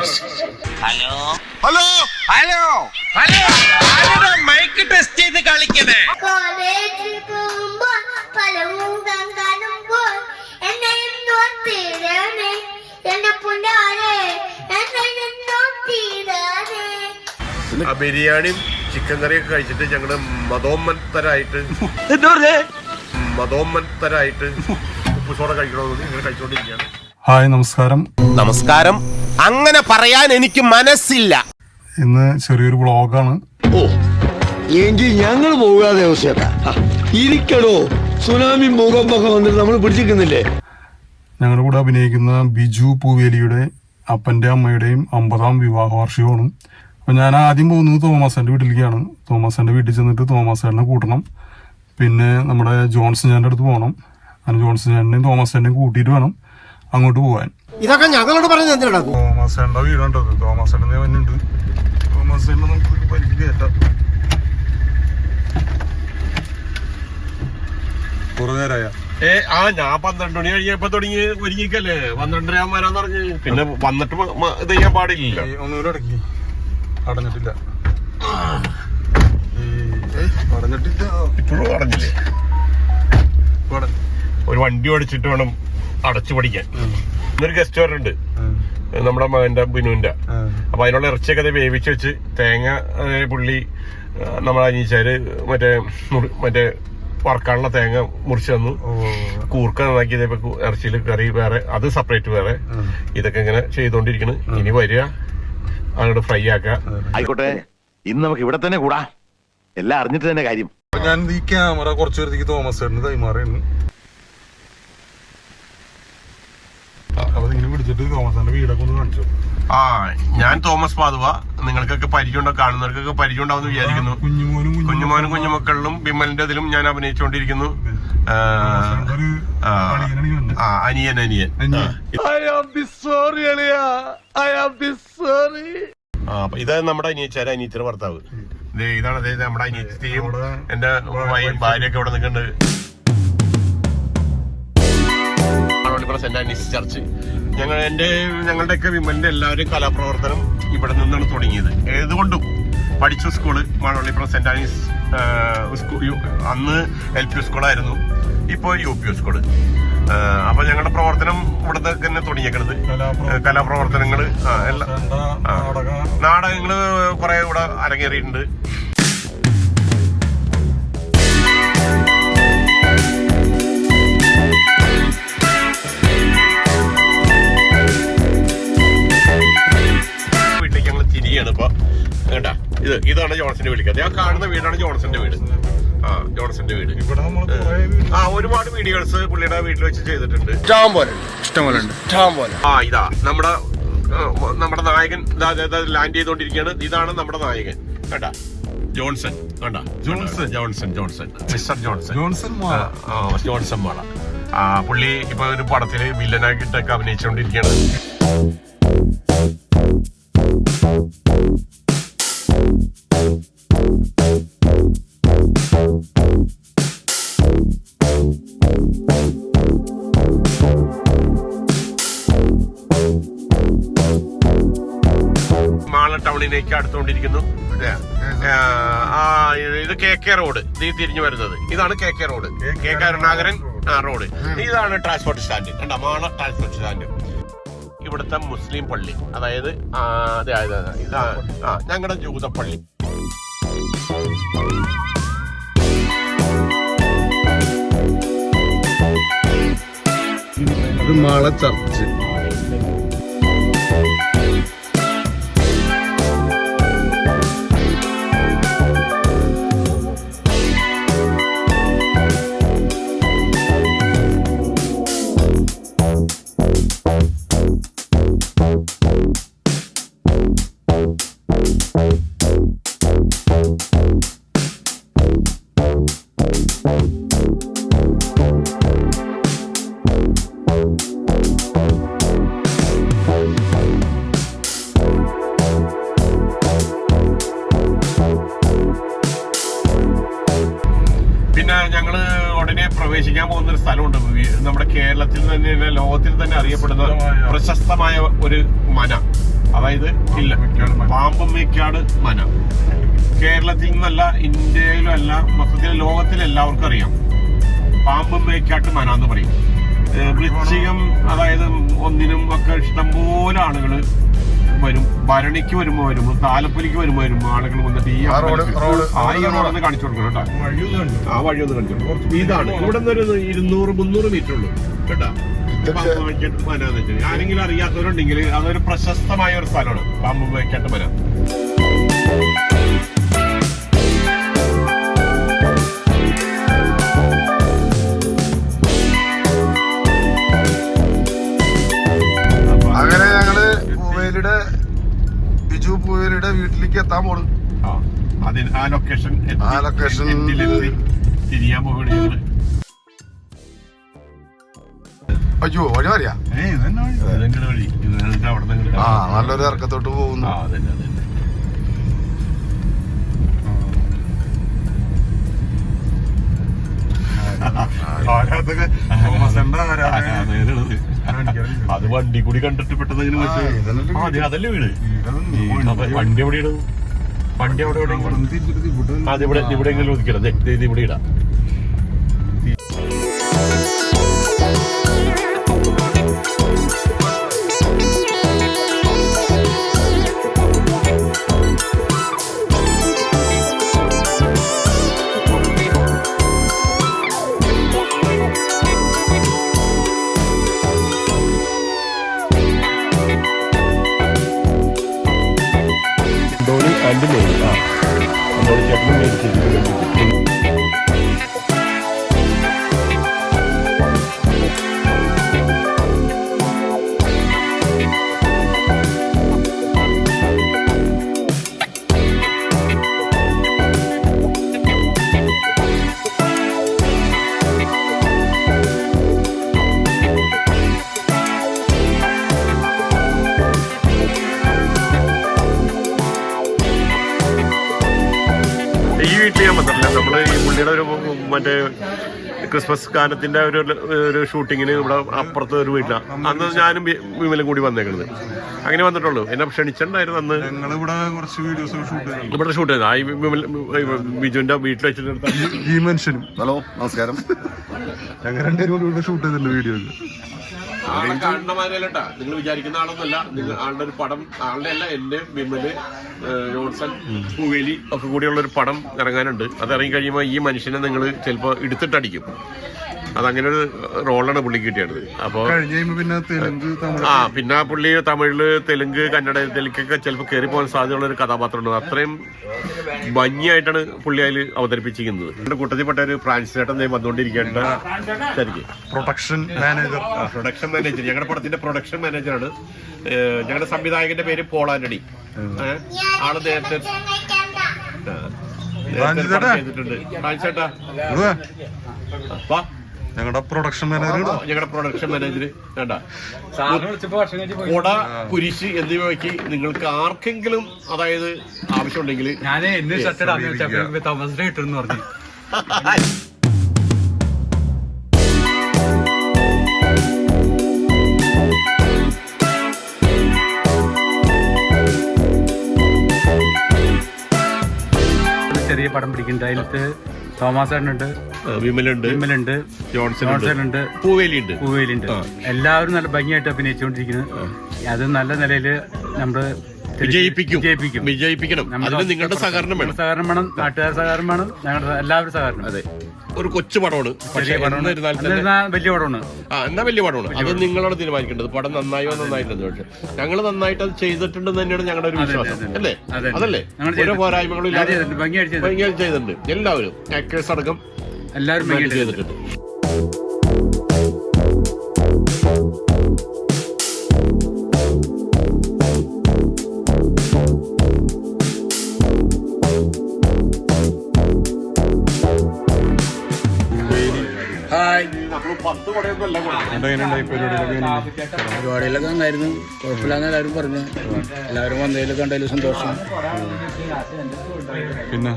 Hello? Hello? Hello? Hello? ആരുടെ mic test ചെയ്ത് കളിക്കണേ കോളേജിൽ പോകുമ്പോൾ പല മുഖം കാണുമ്പോൾ എന്നെയും നോക്കിയിടണേ എന്റെ പുണ്ടാരെ എന്നെയും നോക്കിയിടണേ ആ ബിരിയാണിയും ചിക്കൻ കറിയൊക്കെ കഴിച്ചിട്ട് ഞങ്ങൾ മതോമ്മത്തരായിട്ട് മതോമ്മത്തരായിട്ട് ഉപ്പുസോടെ കഴിക്കണമെന്ന് ഞങ്ങൾ കഴിച്ചുകൊണ്ടിരിക്കുകയാണ് ഹായ് നമസ്കാരം. നമസ്കാരം. അങ്ങനെ പറയാൻ എനിക്ക് മനസ്സില്ല. ഇന്ന് ചെറിയൊരു ബ്ലോഗാണ് ഓ എങ്കിൽ ഞങ്ങൾ പോകാതെ ഇരിക്കടോ. സുനാമി ഭൂകമ്പൊക്കെ വന്നിട്ട് നമ്മൾ പിടിച്ചിരിക്കുന്നില്ലേ? ഞങ്ങളുടെ കൂടെ അഭിനയിക്കുന്ന ബിജു പൂവേലിയുടെ അപ്പന്റെ അമ്മയുടെയും അമ്പതാം വിവാഹ വാർഷികമാണ് അപ്പോൾ ഞാൻ ആദ്യം പോകുന്നത് തോമസന്റെ വീട്ടിലേക്കാണ്. തോമസന്റെ വീട്ടിൽ ചെന്നിട്ട് തോമസേട്ടനെ കൂട്ടണം. പിന്നെ നമ്മുടെ ജോൺസൺ ചാന്റെ അടുത്ത് പോകണം. അങ്ങനെ ജോൺസൺ ചാന്റെയും ചേട്ടനെയും കൂട്ടിയിട്ട് വേണം. അങ്ങോട്ട് പോവാൻ. ഇതൊക്കെ ഞങ്ങളോട് പറഞ്ഞത് എന്തിനാ തോമസേന്റെ വീടുണ്ടത്. തോമസ് വന്നുണ്ട്. തോമസേന്റെ നമുക്ക് പരിധി കയറ്റാം കുറേ നേരമായ ഏ ആ ഞാൻ പന്ത്രണ്ട് മണി കഴിഞ്ഞപ്പോ തുടങ്ങി ഒരുങ്ങിക്കല്ലേ? പന്ത്രണ്ടര ആകുമ്പോ വരാന്ന് പറഞ്ഞ് പിന്നെ വന്നിട്ട് ഇത് ചെയ്യാൻ പാടില്ല ഒന്നുകൂടെ അടക്കി. അടഞ്ഞിട്ടില്ല. അടഞ്ഞിട്ടില്ല. ഇപ്പോഴും അടഞ്ഞില്ലേ? ഒരു വണ്ടി ഓടിച്ചിട്ട് വേണം അടച്ചു പഠിക്കാൻ ഇന്നൊരു ഗസ്റ്റ് വരുന്നുണ്ട് ഉം, നമ്മുടെ മകന്റെ ബിനുവിന്റെ. അപ്പൊ അതിനുള്ള ഇറച്ചിയൊക്കെ ദേ വേവിച്ച് വെച്ച് തേങ്ങ പുള്ളി നമ്മളെ അനീച്ചാര് മറ്റേ മറ്റേ വറക്കാനുള്ള തേങ്ങ മുറിച്ച് തന്നു. കൂർക്ക നന്നാക്കിയത് ഇപ്പൊ ഇറച്ചിയിൽ കറി വേറെ അത് സെപ്പറേറ്റ് വേറെ. ഇതൊക്കെ ഇങ്ങനെ ചെയ്തോണ്ടിരിക്കണ്. ഇനി വരിക. അങ്ങോട്ട് ഫ്രൈ ആക്കുക. ആയിക്കോട്ടെ. ഇന്ന് നമുക്ക് ഇവിടെ തന്നെ കൂടാ. എല്ലാം അറിഞ്ഞിട്ട് തന്നെ കാര്യം. ഞാൻ ഈ ക്യാമറ കുറച്ചു നേരത്തേക്ക് തോമസ് ചേട്ടന് കൈമാറിയാണ് അപ്പൊ ഇങ്ങനെ പിടിച്ചിട്ട് തോമസിന്റെ വീടൊക്കെ ഒന്ന് കാണിച്ചു? ആ ഞാൻ തോമസ് പാതുവ നിങ്ങൾക്കൊക്കെ പരിചയമുണ്ടോ? കാണുന്നവർക്കൊക്കെ പരിചയമുണ്ടാവുമെന്ന് വിചാരിക്കുന്നു. കുഞ്ഞുമോനും കുഞ്ഞുമോനും കുഞ്ഞുമക്കളിലും ബിമലിന്റെ അതിലും ഞാൻ അഭിനയിച്ചുകൊണ്ടിരിക്കുന്നു. ആ, അനിയൻ അനിയൻ. ആ. ആ, അപ്പൊ ഇത് നമ്മുടെ അനിയച്ചാര് അനിയത്തിന്റെ ഭർത്താവ്. ദേ ഇതാണ് ദേ നമ്മുടെ അനിയത്തിയും എന്റെ വൈ- ഭാര്യയൊക്കെ ഇവിടെ നിൽക്കുന്നുണ്ട്. Saint Anne's church. ഞങ്ങൾ എന്റെ ഞങ്ങളുടെയൊക്കെ വിമലിന്റെ എല്ലാവരും കലാപ്രവർത്തനം ഇവിടെ നിന്നാണ് തുടങ്ങിയത്. ഏതുകൊണ്ടും പഠിച്ച school Manolippuram Saint Anne's school സ്കൂ- അന്ന് എൽ പി സ്കൂളായിരുന്നു ഇപ്പോൾ യു പി സ്കൂൾ അപ്പൊ ഞങ്ങളുടെ പ്രവർത്തനം ഇവിടെ തന്നെ തുടങ്ങിയേക്കണത്. കലാപ്രവർത്തനം. കലാപ്രവർത്തനങ്ങൾ നാടകങ്ങൾ കുറെ ഇവിടെ അരങ്ങേറിയിട്ടുണ്ട്. ജോൺസന്റെ വീട്ടിലേക്ക് ഞാൻ കാണുന്ന വീടാണ് ജോൺസന്റെ വീട്. ആ ജോൺസന്റെ വീട്. ആ ഒരുപാട് വീഡിയോസ് പുള്ളിയുടെ വീട്ടിൽ വെച്ച് ചെയ്തിട്ടുണ്ട്. ഇഷ്ടം പോലെ ഇഷ്ടം പോലെ ഇഷ്ടം പോലെ ആ ഇതാ നമ്മുടെ നമ്മുടെ നായകൻ ലാൻഡ് ചെയ്തോണ്ടിരിക്കുകയാണ്. ഇതാണ് നമ്മുടെ നായകൻ. കേട്ടാ ജോൺസൺ. കണ്ടാ? Johnson. Johnson Johnson. Mister Johnson. Johnson Johnson Mala. ആ പുള്ളി ഇപ്പൊ ഒരു പടത്തിൽ വില്ലനായിട്ടൊക്കെ അഭിനയിച്ചുകൊണ്ടിരിക്കുകയാണ് ഇത് കെ കെ റോഡ് ഇത് തിരിഞ്ഞു വരുന്നത്. ഇതാണ് K K road K K Karunakaran road ഇതാണ് ട്രാൻസ്പോർട്ട് സ്റ്റാൻഡ് കണ്ട? മാള ട്രാൻസ്പോർട്ട് സ്റ്റാൻഡ് ഇവിടുത്തെ മുസ്ലിം പള്ളി. അതായത് ആ, അതെ അതെ അതെ. ഇതാ ആ ഞങ്ങളുടെ ജൂതപ്പള്ളി മാള ചർച്ച്. പ്രവേശിക്കാൻ പോകുന്ന ഒരു സ്ഥലമുണ്ട്. നമ്മുടെ കേരളത്തിൽ തന്നെ ലോകത്തിൽ തന്നെ അറിയപ്പെടുന്ന പ്രശസ്തമായ ഒരു മന. അതായത് ഇല്ല പാമ്പമ്മേക്കാട് മന. കേരളത്തിൽ നിന്നല്ല ഇന്ത്യയിലും അല്ല മൊത്തത്തിൽ ലോകത്തിൽ എല്ലാവർക്കും അറിയാം. പാമ്പമ്മേക്കാട്ട് മന എന്ന് പറയും. വൃശ്ചികം അതായത് ഒന്നിനും ഒക്കെ ഇഷ്ടംപോലെ ആളുകൾ വരും ഭരണിക്ക് വരുമ്പോ വരുമ്പോ താലപ്പൊലിക്ക് വരുമ്പോ വരുമ്പോ ആളുകൾ വന്നിട്ട് ഈ അമ്പലത്തിൽ ആ ഈ റോഡൊന്ന് കാണിച്ചു കൊടുക്കണം കേട്ടോ. ആ വഴി ഒന്ന് കാണിച്ചു കൊടുക്കണം. ഇതാണ്. ഇവിടെ നിന്ന് ഒരു ഇരുന്നൂറ് മുന്നൂറ് മീറ്റർ ഉള്ളൂ. കേട്ടോ? ആരെങ്കിലും അറിയാത്തവരുണ്ടെങ്കിൽ അതൊരു പ്രശസ്തമായ ഒരു സ്ഥലമാണ്. പാമ്പമ്മേക്കാട്ട് മന പൂവേലിയുടെ ബിജു പൂയരുടെ വീട്ടിലേക്ക് എത്താൻ പോണു ആ, ലൊക്കേഷൻ ആ ലൊക്കേഷൻ തിരിയാൻ പോകണേ അയ്യോ വഴി അറിയാ ആ നല്ലൊരു ഇറക്കത്തോട്ട് പോകുന്നു ആ തോമസ് എന്താ ആരാധകരുള്ളത്. വണ്ടി കൂടി കണ്ടിട്ട് പെട്ടെന്ന് അങ്ങനെ അതെ, അതല്ലേ വീട്? വണ്ടി എവിടെ ഇടും വണ്ടി അവിടെ ഇവിടെ ഇവിടെ ഇവിടെ ദേ, ഇത് ഇവിടെ ഇടാം. Kendi? Ha. Onları kendim? Mary നമ്മൾ ഈ പുള്ളിയുടെ ഒരു മറ്റേ ക്രിസ്മസ് ഗാനത്തിന്റെ ഒരു ഒരു ഷൂട്ടിങ്ങിന് ഇവിടെ അപ്പുറത്ത് ഒരു വീട്ടിലാണ് അന്ന് ഞാനും വിമലും കൂടി വന്നേക്കുന്നത് അങ്ങനെ വന്നിട്ടുള്ളൂ. എന്നെ ക്ഷണിച്ചിട്ടുണ്ടായിരുന്നു അന്ന്. ഞങ്ങളിവിടെ കുറച്ച് വീഡിയോസ് ഷൂട്ട് ഇവിടെ ഷൂട്ട് ചെയ്തത്. ആ ഈ വിമൽ ബിജുവിന്റെ വീട്ടിൽ വെച്ചിട്ട് ഈ മനുഷ്യനും. ഹലോ നമസ്കാരം. ഞങ്ങൾ രണ്ടുപേരും കൂടി ഇവിടെ ഷൂട്ട് ചെയ്തിട്ടുണ്ട് വീഡിയോസ് ആളെ കാണുന്ന മാതിരിയല്ലട്ടാ നിങ്ങൾ വിചാരിക്കുന്ന ആളൊന്നല്ല നിങ്ങൾ ആളുടെ ഒരു പടം ആളുടെ അല്ല എന്റെ വിമൽ ജോൺസൺ പൂവേലി ഒക്കെ കൂടിയുള്ള ഒരു പടം ഇറങ്ങാനുണ്ട്. അത് ഇറങ്ങി കഴിയുമ്പോൾ ഈ മനുഷ്യനെ നിങ്ങൾ ചിലപ്പോൾ എടുത്തിട്ടടിക്കും. അതങ്ങനെ ഒരു റോളാണ് പുള്ളി കിട്ടിയത്. അപ്പോൾ കഴിഞ്ഞ് പിന്നെ തെലുങ്ക് തമിഴ്. ആ പിന്നെ ആ പുള്ളി തമിഴിൽ തെലുങ്ക് കന്നഡ ഇതിലേക്കൊക്കെ ചിലപ്പോൾ കയറി പോകാൻ സാധ്യതയുള്ള ഒരു കഥാപാത്രമുണ്ട്. അത്രയും ഭംഗിയായിട്ടാണ് പുള്ളി അതിൽ അവതരിപ്പിച്ചിരിക്കുന്നത്. എന്റെ കൂട്ടത്തിൽപ്പെട്ട ഒരു ഫ്രാൻസ് ചേട്ടൻ വന്നുകൊണ്ടിരിക്കേണ്ട ശരിക്കും. Production manager. Production manager. ഞങ്ങളുടെ പടത്തിന്റെ പ്രൊഡക്ഷൻ മാനേജറാണ്. ഞങ്ങളുടെ സംവിധായകന്റെ പേര് പോൾ ആന്റണി. ആൾ നേരത്തെ ചെയ്തിട്ടുണ്ട്. ഫ്രാൻസ് ചേട്ടാ. വാ. ഞങ്ങളുടെ പ്രൊഡക്ഷൻ മാനേജർ ഞങ്ങളുടെ പ്രൊഡക്ഷൻ മാനേജർ വേണ്ട കൊട കുരിശ് എന്നിവയ്ക്ക് നിങ്ങൾക്ക് ആർക്കെങ്കിലും അതായത് ആവശ്യമുണ്ടെങ്കിൽ ഞാൻ എന്നെ ഷർട്ട് തോമസിനെ പറഞ്ഞു. ഒരു ചെറിയ പടം പിടിക്കുന്നുണ്ട്. അതിലത്ത് തോമസ് ചേട്ടനുണ്ട് വിമലുണ്ട്. വിമലുണ്ട്. ജോൺസൺ ഉണ്ട് പൂവേലിയുണ്ട്. പൂവേലിയുണ്ട്. എല്ലാവരും നല്ല ഭംഗിയായിട്ട് അഭിനയിച്ചുകൊണ്ടിരിക്കുന്നത് അത് നല്ല നിലയിൽ നമ്മൾ വിജയിപ്പിക്കും. വിജയിപ്പിക്കും. വിജയിപ്പിക്കണം. അതിന് നിങ്ങളുടെ സഹകരണം വേണം. സഹകരണം വേണം. നാട്ടുകാർ സഹകരണം വേണം. ഞങ്ങളുടെ എല്ലാവരും സഹകരണം അതെ. ഒരു കൊച്ചു പടമാണ്. പക്ഷേ എന്നിരുന്നാൽ വലിയ പടമാണ്? ആ എന്നാ വലിയ പടമാണ്. അത് നിങ്ങളോട് തീരുമാനിക്കേണ്ടത്. പടം നന്നായോ നന്നായിട്ടുണ്ട് പക്ഷെ ഞങ്ങൾ നന്നായിട്ട് അത് ചെയ്തിട്ടുണ്ട് തന്നെയാണ് ഞങ്ങളുടെ ഒരു വിശ്വാസം. അല്ലേ? അതെ. അതല്ലേ? ഓരോ. പോരായ്മകളും ഇല്ലാതെ. ഭംഗിയായിട്ട് ചെയ്തിട്ടുണ്ട്. എല്ലാവരും. ആക്ടേഴ്സ് അടക്കം. എല്ലാവരും ചെയ്തിട്ടുണ്ട് പരിപാടികളൊക്കെ നന്നായിരുന്നു. കുഴപ്പമില്ലാന്ന് എല്ലാവരും പറഞ്ഞു. എല്ലാവരും വന്നതിലൊക്കെ കണ്ടതിൽ സന്തോഷം. പിന്നെ?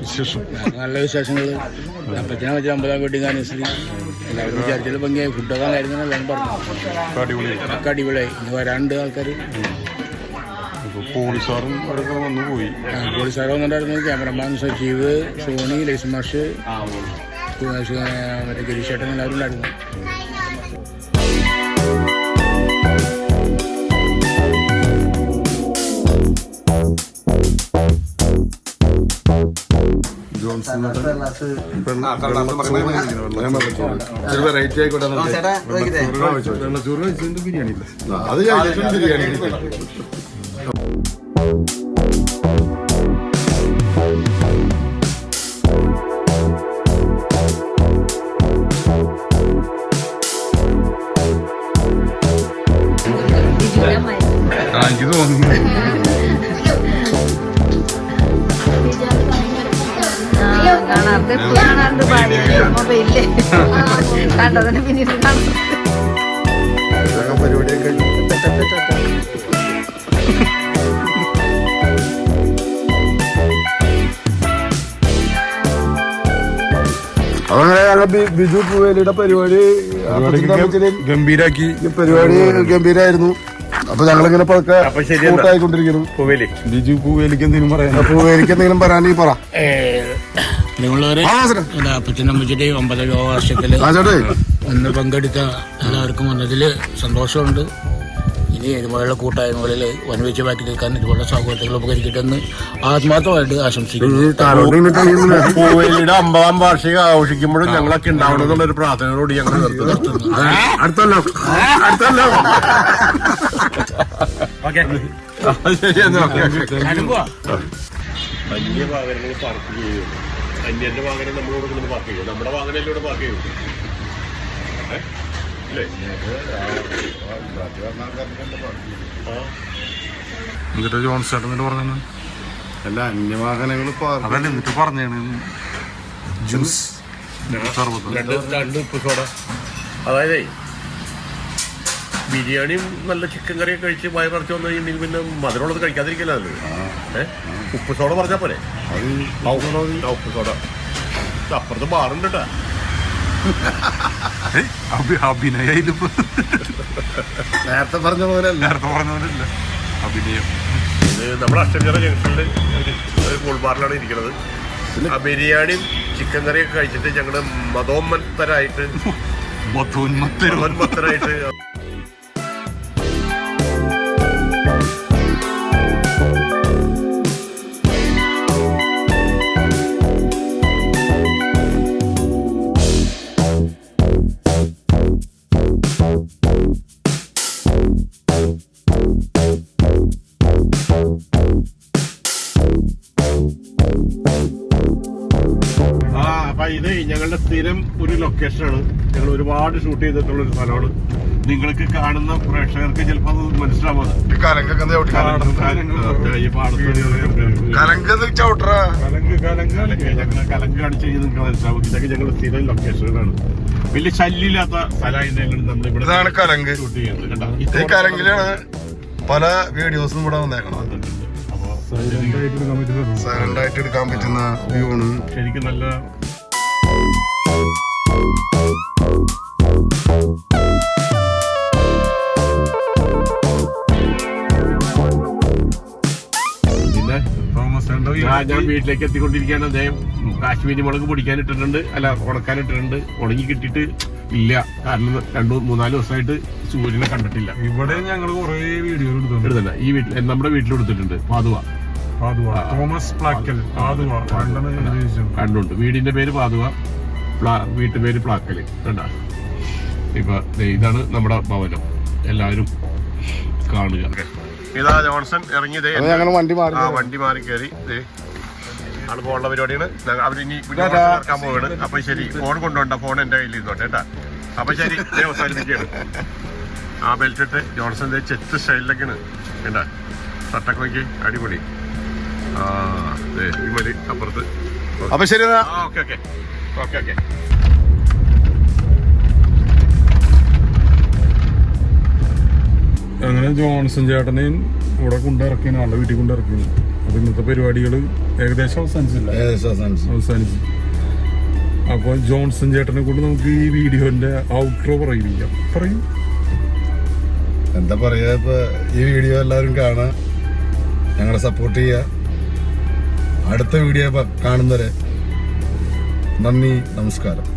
വിശേഷം? നല്ല വിശേഷങ്ങൾ അപ്പത്തിനെ വെച്ച് അമ്പതാം വീട്ടിൽ അനുസരിച്ച് എല്ലാവരും വിചാരിച്ചാലും ഭംഗിയായി. ഫുഡൊക്കെ നന്നായിരുന്നു എല്ലാവരും പറഞ്ഞു. ഒക്കെ അടിപൊളിയായി. ഇന്ന് വരാണ്ട് ആൾക്കാർ പോളിസാറും പോലീസുകാരും അവരൊക്കെ വന്നു പോയി പോളിസാർ വന്നിട്ടുണ്ടായിരുന്നു. ക്യാമറമാൻ സജീവ് സോണി ലൈസ് മാഷ്. മറ്റേ ഗിരീഷേട്ടൻ എല്ലാവരും ഉണ്ടായിരുന്നു വെറൈറ്റി ആയിക്കോട്ടെ ബിരിയാണി അത് ബിരിയാണി ബിജു പൂവേലിയുടെ പരിപാടി ഗംഭീരാക്കി. പരിപാടി ഗംഭീരായിരുന്നു. അപ്പൊ ഞങ്ങളിങ്ങനെ പതുക്കെ. കൂട്ടായിക്കൊണ്ടിരിക്കുന്നു. പൂവേലി. ബിജു പൂവേലിക്ക് എന്തെങ്കിലും പറയാൻ പൂവേലിക്ക് എന്തെങ്കിലും പറയാനെങ്കിൽ പറ. അമ്മച്ചിയുടെയും ഒമ്പതാം വർഷത്തിൽ അന്ന് പങ്കെടുത്ത എല്ലാവർക്കും വന്നതിൽ സന്തോഷമുണ്ട്. ഇനി ഇതുപോലുള്ള കൂട്ടായ്മകളിൽ വൻവീഴ്ച ബാക്കി നിൽക്കാൻ ഇതുപോലുള്ള സൗകര്യങ്ങൾ ഉപകരിക്കട്ടെന്ന് ആത്മാർത്ഥമായിട്ട് ആശംസിക്കുന്നു. അമ്പതാം വാർഷികം ആഘോഷിക്കുമ്പോഴും ഞങ്ങളൊക്കെ ഉണ്ടാവണമെന്നുള്ള ഒരു പ്രാർത്ഥനയോട് ഞങ്ങൾ അടുത്തല്ലോ അടുത്തല്ലോ. അന്യ വാഹനങ്ങൾ പാർക്ക് ചെയ്യും അന്യന്റെ വാഹനം നമ്മളോട് കൊണ്ട് പാർക്ക് ചെയ്യും. നമ്മുടെ വാഹനം ഇവിടെ പാർക്ക് ചെയ്യും? എന്നിട്ട് ജോൺ ചേട്ടൻ എന്നിട്ട് പറഞ്ഞു അല്ല അന്യവാഹനങ്ങൾ അതല്ല എന്നിട്ട് പറഞ്ഞാണ്. ജ്യൂസ്. അതായത് ബിരിയാണിയും നല്ല ചിക്കൻ കറിയും കഴിച്ച് വയറ് നിറച്ച് വന്നു കഴിഞ്ഞിട്ടുണ്ടെങ്കിൽ പിന്നെ മധുരമുള്ളത് കഴിക്കാതിരിക്കില്ല ഏഹ് ഉപ്പ് സോഡ പറഞ്ഞാൽ പോലെ ഉപ്പ് സോഡ. അപ്പുറത്ത് ബാറുണ്ട് കേട്ടാ. അഭിനയിലിപ്പോ നേരത്തെ പറഞ്ഞ പോലെ നേരത്തെ പറഞ്ഞ പോലെ അല്ല അഭിനയം. ഇത് നമ്മുടെ അഷ്ടഞ്ചിറ ജംഗ്ഷനിൽ ഒരു ഒരു കൂൾ ബാറിലാണ് ഇരിക്കുന്നത് ആ ബിരിയാണിയും ചിക്കൻ കറിയൊക്കെ കഴിച്ചിട്ട് ഞങ്ങൾ മതോന്മത്തരായിട്ട് മതോന്മത്തരും? മതോന്മത്തരായിട്ട് ലൊക്കേഷനാണ് ഞങ്ങൾ ഒരുപാട് ഷൂട്ട് ചെയ്തിട്ടുള്ള ഒരു സ്ഥലമാണ്. നിങ്ങൾക്ക് കാണുന്ന പ്രേക്ഷകർക്ക് ചിലപ്പോൾ അത് മനസ്സിലാവാതെ കലങ്ക്. ഞങ്ങൾ കാണിച്ച് കഴിഞ്ഞാൽ നിങ്ങൾക്ക് മനസ്സിലാവും. ഇതൊക്കെ ഞങ്ങളുടെ സ്ഥിരം ലൊക്കേഷനുകളാണ് വലിയ ശല്യമില്ലാത്ത സ്ഥലമായിട്ടാണ് നമ്മൾ ഇവിടെ ഇതാണ് കലങ്ക്. ഷൂട്ട് ചെയ്യുന്നത്. കണ്ടോ? ഈ കലങ്കിലാണ് പല വീഡിയോസും ഇവിടെ വന്നേക്കണം സൈലന്റ് ആയിട്ട് എടുക്കാൻ പറ്റുന്ന വ്യൂ ആണ്. ശരിക്കും നല്ല ഞാൻ വീട്ടിലേക്ക് എത്തിക്കൊണ്ടിരിക്കുകയാണ്. അദ്ദേഹം കാശ്മീരി മുളക് പൊടിക്കാൻ ഇട്ടിട്ടുണ്ട്. അല്ല ഉണക്കാൻ ഇട്ടിട്ടുണ്ട്. ഉണങ്ങി കിട്ടിയിട്ട് ഇല്ല. കാരണം രണ്ടു മൂന്നാൽ ദിവസമായിട്ട് സൂര്യനെ കണ്ടിട്ടില്ല. ഇവിടെ ഞങ്ങൾ കുറെ വീഡിയോ എടുത്തിട്ടുണ്ട്. ഈ വീട്ടിൽ നമ്മുടെ വീട്ടിൽ എടുത്തിട്ടുണ്ട്. പാതുവ. പാതുവ. തോമസ് പ്ലാക്കൽ. പാതുവ. കണ്ടുണ്ട്. വീടിന്റെ പേര് പാതുവ. പ്ലാ വീട്ടുപേര് പ്ലാക്കൽ കണ്ട? ഇപ്പൊ ഇതാണ് നമ്മുടെ ഭവനം. എല്ലാവരും കാണുക ഇതാ ജോൺസൺ ഇറങ്ങിയത് ഞങ്ങൾ വണ്ടി മാറി ആ വണ്ടി മാറി കയറി ആൾ പോകാനുള്ള പരിപാടിയാണ്. അവർ അവരിനി ചേർക്കാൻ പോവാണ്. അപ്പൊ ശരി ഫോൺ കൊണ്ടുപോണ്ട ഫോൺ എന്റെ കയ്യിൽ ഇരുന്നോട്ടെ കേട്ടാ? അപ്പൊ ശരി അവസാനിപ്പിക്കുകയാണ്. ആ ബെൽറ്റ് ഇട്ട് ജോൺസൺ ചെത്ത് സ്റ്റൈലിലൊക്കെയാണ് കേട്ടാ ഷർട്ടൊക്കെ നോക്കി അടിപൊളി. ആ ദേ ഈ മതി അപ്പുറത്ത്. അപ്പൊ ശരി ഓക്കെ ഓക്കെ. ഓക്കെ ഓക്കെ അങ്ങനെ ജോൺസൺ ചേട്ടനെയും ഇവിടെ കൊണ്ടിറക്കിയാണ് ആളുടെ വീട്ടിൽ കൊണ്ടിറക്കിയാണ് അപ്പൊ ഇന്നത്തെ പരിപാടികൾ ഏകദേശം അവസാനിച്ചില്ല? അവസാനിച്ചു. അപ്പൊ ജോൺസൺ ചേട്ടനെ കൊണ്ട് നമുക്ക് ഈ വീഡിയോന്റെ ഔട്ട്രോ പറയില്ല പറയും. എന്താ പറയാ ഇപ്പൊ ഈ വീഡിയോ എല്ലാവരും കാണാൻ ഞങ്ങളെ സപ്പോർട്ട് ചെയ്യുക. അടുത്ത വീഡിയോ കാണുന്നവരെ നന്ദി നമസ്കാരം.